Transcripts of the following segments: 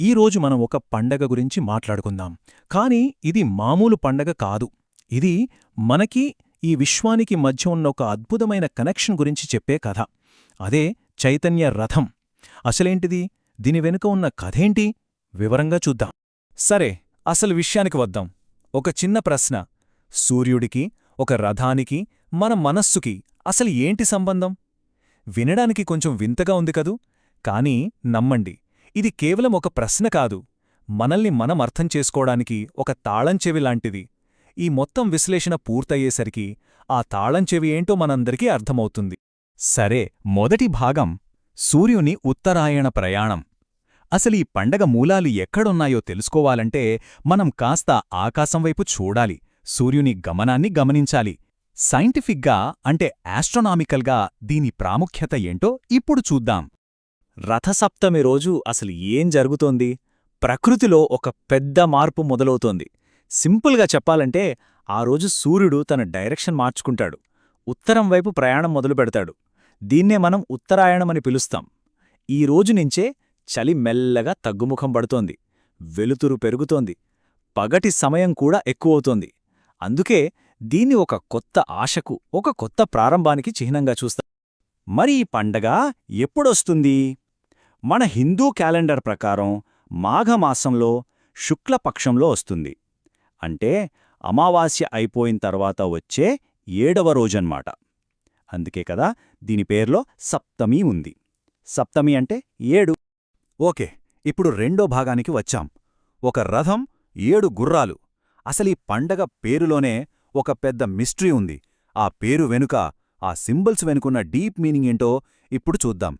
ఈరోజు మనం ఒక పండగ గురించి మాట్లాడుకుందాం. కానీ ఇది మామూలు పండగ కాదు. ఇది మనకి ఈ విశ్వానికి మధ్య ఉన్న ఒక అద్భుతమైన కనెక్షన్ గురించి చెప్పే కథ. అదే చైతన్య రథం. అసలేంటిది? దీని వెనుక ఉన్న కథేంటి? వివరంగా చూద్దాం. సరే అసలు విషయానికి వద్దాం. ఒక చిన్న ప్రశ్న. సూర్యుడికి ఒక రథానికి మన మనస్సుకి అసలు ఏంటి సంబంధం? వినడానికి కొంచెం వింతగా ఉంది కదూ? కానీ నమ్మండి. ఇది కేవలం ఒక ప్రశ్న కాదు. మనల్ని మనం అర్థం చేసుకోవడానికి ఒక తాళంచెవి లాంటిది. ఈ మొత్తం విశ్లేషణ పూర్తయ్యేసరికి ఆ తాళంచెవి ఏంటో మనందరికీ అర్థమవుతుంది. సరే మొదటి భాగం సూర్యుని ఉత్తరాయణ ప్రయాణం. అసలు ఈ పండగ మూలాలు ఎక్కడున్నాయో తెలుసుకోవాలంటే మనం కాస్త ఆకాశం వైపు చూడాలి సూర్యుని గమనాన్ని గమనించాలి. సైంటిఫిక్గా అంటే ఆస్ట్రోనామికల్గా దీని ప్రాముఖ్యత ఏంటో ఇప్పుడు చూద్దాం. రథసప్తమి రోజు అసలు ఏం జరుగుతోంది? ప్రకృతిలో ఒక పెద్ద మార్పు మొదలవుతోంది. సింపుల్గా చెప్పాలంటే ఆ రోజు సూర్యుడు తన డైరెక్షన్ మార్చుకుంటాడు. ఉత్తరం వైపు ప్రయాణం మొదలుపెడతాడు. దీన్నే మనం ఉత్తరాయణమని పిలుస్తాం. ఈ రోజు నుంచే చలి మెల్లగా తగ్గుముఖం పడుతోంది. వెలుతురు పెరుగుతోంది. పగటి సమయం కూడా ఎక్కువవుతోంది. అందుకే దీన్ని ఒక కొత్త ఆశకు ఒక కొత్త ప్రారంభానికి చిహ్నంగా చూస్తాం. మరి ఈ పండగ ఎప్పుడొస్తుంది? మన హిందూ క్యాలెండర్ ప్రకారం మాఘమాసంలో శుక్లపక్షంలో వస్తుంది. అంటే అమావాస్య అయిపోయిన తర్వాత వచ్చే ఏడవ రోజన్మాట అందుకే కదా దీని పేర్లో సప్తమి ఉంది. సప్తమి అంటే ఏడు. ఓకే ఇప్పుడు రెండో భాగానికి వచ్చాం. ఒక రథం ఏడు గుర్రాలు. అసలీ పండగ పేరులోనే ఒక పెద్ద మిస్ట్రీ ఉంది. ఆ పేరు వెనుక ఆ సింబల్స్ వెనుకున్న డీప్ మీనింగ్ ఏంటో ఇప్పుడు చూద్దాం.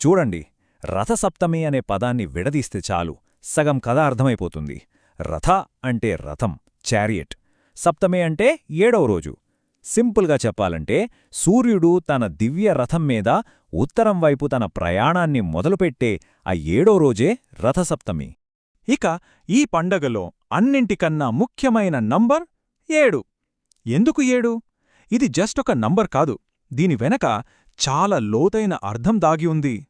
చూడండి. రథసప్తమి అనే పదాన్ని విడదీస్తే చాలు. సగం కథ అర్థమైపోతుంది. రథ అంటే రథం చారియట్. సప్తమి అంటే ఏడవ రోజు. సింపుల్గా చెప్పాలంటే సూర్యుడు తన దివ్య రథం మీద ఉత్తరం వైపు తన ప్రయాణాన్ని మొదలుపెట్టే ఆ ఏడో రోజే రథసప్తమి. ఇక ఈ పండగలో అన్నింటికన్నా ముఖ్యమైన నంబర్ ఏడు. ఎందుకు ఏడు? ఇది జస్ట్ ఒక నంబర్ కాదు. దీని వెనక చాలా లోతైన అర్థం దాగి ఉంది.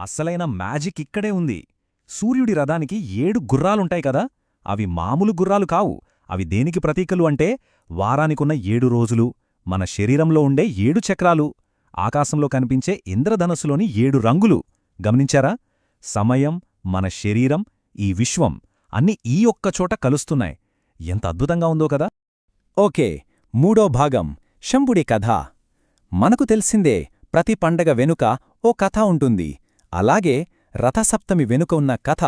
అసలైన మ్యాజిక్ ఇక్కడే ఉంది. సూర్యుడి రథానికి ఏడు గుర్రాలుంటాయి కదా? అవి మామూలు గుర్రాలు కావు. అవి దేనికి ప్రతీకలు అంటే వారానికున్న ఏడు రోజులు మన శరీరంలో ఉండే ఏడు చక్రాలు ఆకాశంలో కనిపించే ఇంద్రధనస్సులోని ఏడు రంగులు. గమనించారా? సమయం మన శరీరం ఈ విశ్వం అన్ని ఈ ఒక్కచోట కలుస్తున్నాయి. ఎంత అద్భుతంగా ఉందో కదా? ఓకే మూడో భాగం శంభుడి కథ. మనకు తెలిసిందే ప్రతి పండగ వెనుక ఓ కథ ఉంటుంది. అలాగే రథసప్తమి వెనుక ఉన్న కథ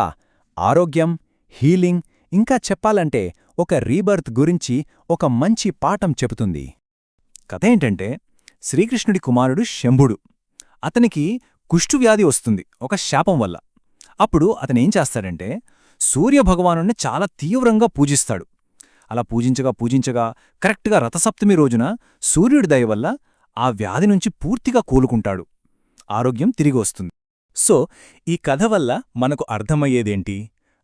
ఆరోగ్యం హీలింగ్ ఇంకా చెప్పాలంటే ఒక రీబర్త్ గురించి ఒక మంచి పాఠం చెబుతుంది. కథేంటంటే శ్రీకృష్ణుడి కుమారుడు శంభుడు. అతనికి కుష్ఠువ్యాధి వస్తుంది ఒక శాపం వల్ల. అప్పుడు అతనేం చేస్తాడంటే సూర్యభగవానుణ్ణి చాలా తీవ్రంగా పూజిస్తాడు. అలా పూజించగా పూజించగా కరెక్ట్గా రథసప్తమి రోజున సూర్యుడి దయవల్ల ఆ వ్యాధి నుంచి పూర్తిగా కోలుకుంటాడు. ఆరోగ్యం తిరిగి వస్తుంది. సో ఈ కథ వల్ల మనకు అర్థమయ్యేదేంటి?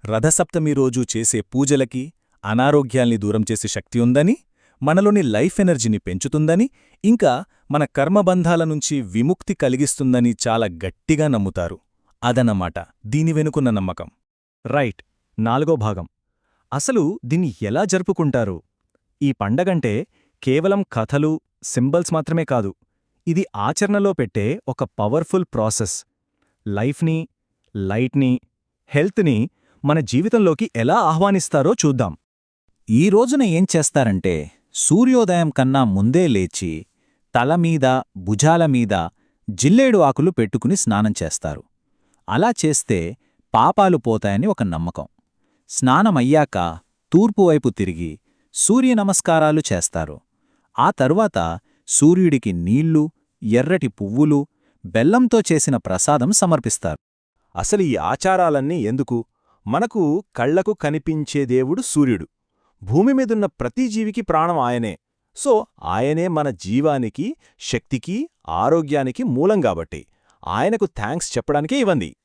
రథసప్తమి రోజు చేసే పూజలకి అనారోగ్యాల్ని దూరం చేసే శక్తి ఉందని మనలోని లైఫ్ ఎనర్జీని పెంచుతుందని ఇంకా మన కర్మబంధాల నుంచి విముక్తి కలిగిస్తుందని చాలా గట్టిగా నమ్ముతారు. అదన్నమాట దీని వెనుకున్న నమ్మకం. రైట్ నాలుగో భాగం. అసలు దీన్ని ఎలా జరుపుకుంటారు? ఈ పండగంటే కేవలం కథలు సింబల్స్ మాత్రమే కాదు ఇది ఆచరణలో పెట్టే ఒక పవర్ఫుల్ ప్రాసెస్. లైఫ్ని లైట్ని హెల్త్ని మన జీవితంలోకి ఎలా ఆహ్వానిస్తారో చూద్దాం. ఈ రోజున ఏం చేస్తారంటే సూర్యోదయం కన్నా ముందే లేచి తలమీద భుజాలమీద జిల్లేడు ఆకులు పెట్టుకుని స్నానం చేస్తారు. అలా చేస్తే పాపాలు పోతాయని ఒక నమ్మకం. స్నానమయ్యాక తూర్పువైపు తిరిగి సూర్య నమస్కారాలు చేస్తారు. ఆ తర్వాత సూర్యుడికి నీళ్ళు ఎర్రటి పువ్వులు బెల్లంతో చేసిన ప్రసాదం సమర్పిస్తారు. అసలు ఈ ఆచారాలన్నీ ఎందుకు? మనకు కళ్ళకు కనిపించే దేవుడు సూర్యుడు. భూమి మీదున్న ప్రతి జీవికి ప్రాణం ఆయనే. సో ఆయనే మన జీవానికి శక్తికి ఆరోగ్యానికి మూలం కాబట్టి. ఆయనకు థ్యాంక్స్ చెప్పడానికే ఇవ్వండి.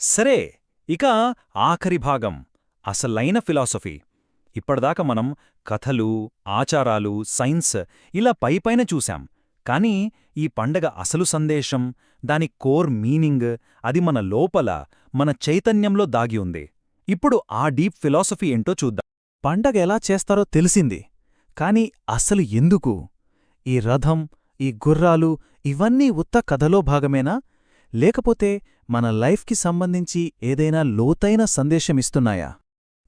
సరే ఇక ఆఖరి భాగం. అసలైన ఫిలాసఫీ. ఇప్పటిదాకా మనం కథలు ఆచారాలు సైన్స్ ఇలా పైపైన చూశాం. కానీ ఈ పండగ అసలు సందేశం దాని కోర్ మీనింగ్ అది మన లోపల మన చైతన్యంలో దాగి ఉంది. ఇప్పుడు ఆ డీప్ ఫిలాసఫీ ఏంటో చూద్దాం. పండగ ఎలా చేస్తారో తెలిసింది కాని అసలు ఎందుకు? ఈ రథం ఈ గుర్రాలు ఇవన్నీ ఉత్త కథలో భాగమేనా? లేకపోతే మన లైఫ్కి సంబంధించి ఏదైనా లోతైన సందేశమిస్తున్నాయా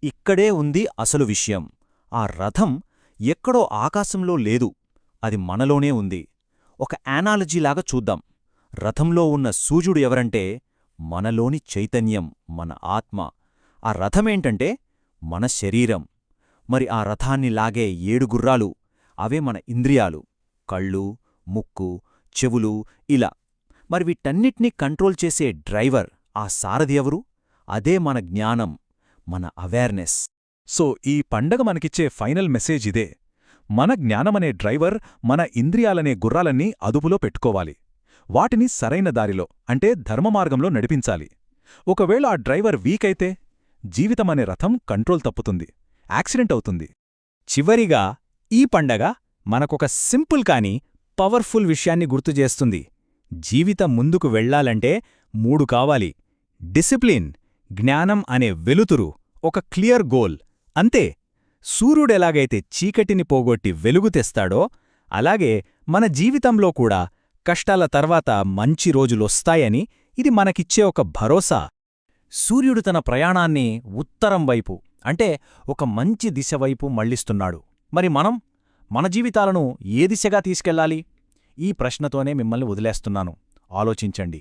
ఇక్కడే ఉంది అసలు విషయం. ఆ రథం ఎక్కడో ఆకాశంలో లేదు. అది మనలోనే ఉంది. ఒక యానాలజీలాగా చూద్దాం. రథంలో ఉన్న సూర్యుడు ఎవరంటే మనలోని చైతన్యం మన ఆత్మ. ఆ రథమేంటంటే మన శరీరం. మరి ఆ రథాన్ని లాగే ఏడు గుర్రాలు అవే మన ఇంద్రియాలు. కళ్ళు ముక్కు చెవులు ఇలా. మరి వీటన్నిటినీ కంట్రోల్ చేసే డ్రైవర్ ఆ సారథి ఎవరు? అదే మన జ్ఞానం మన అవేర్నెస్ సో ఈ పండగ మనకిచ్చే ఫైనల్ మెసేజ్ ఇదే. మన జ్ఞానమనే డ్రైవర్ మన ఇంద్రియాలనే గుర్రాలన్నీ అదుపులో పెట్టుకోవాలి. వాటిని సరైన దారిలో అంటే ధర్మమార్గంలో నడిపించాలి. ఒకవేళ ఆ డ్రైవర్ వీక్ అయితే జీవితమనే రథం కంట్రోల్ తప్పుతుంది. యాక్సిడెంట్ అవుతుంది. చివరిగా ఈ పండగ మనకొక సింపుల్ కాని పవర్ఫుల్ విషయాన్ని గుర్తుచేస్తుంది జీవితం ముందుకు వెళ్ళాలంటే మూడు కావాలి. డిసిప్లిన్ జ్ఞానం అనే వెలుతురు ఒక క్లియర్ గోల్. అంతే. సూర్యుడెలాగైతే చీకటిని పోగొట్టి వెలుగు తెస్తాడో అలాగే మన జీవితంలో కూడా కష్టాల తర్వాత మంచి రోజులొస్తాయని ఇది మనకిచ్చే ఒక భరోసా. సూర్యుడు తన ప్రయాణాన్ని ఉత్తరం వైపు అంటే ఒక మంచి దిశ వైపు మళ్ళిస్తున్నాడు మరి మనం మన జీవితాలను ఏ దిశగా తీసుకెళ్ళాలి ఈ ప్రశ్నతోనే మిమ్మల్ని వదిలేస్తున్నాను. ఆలోచించండి.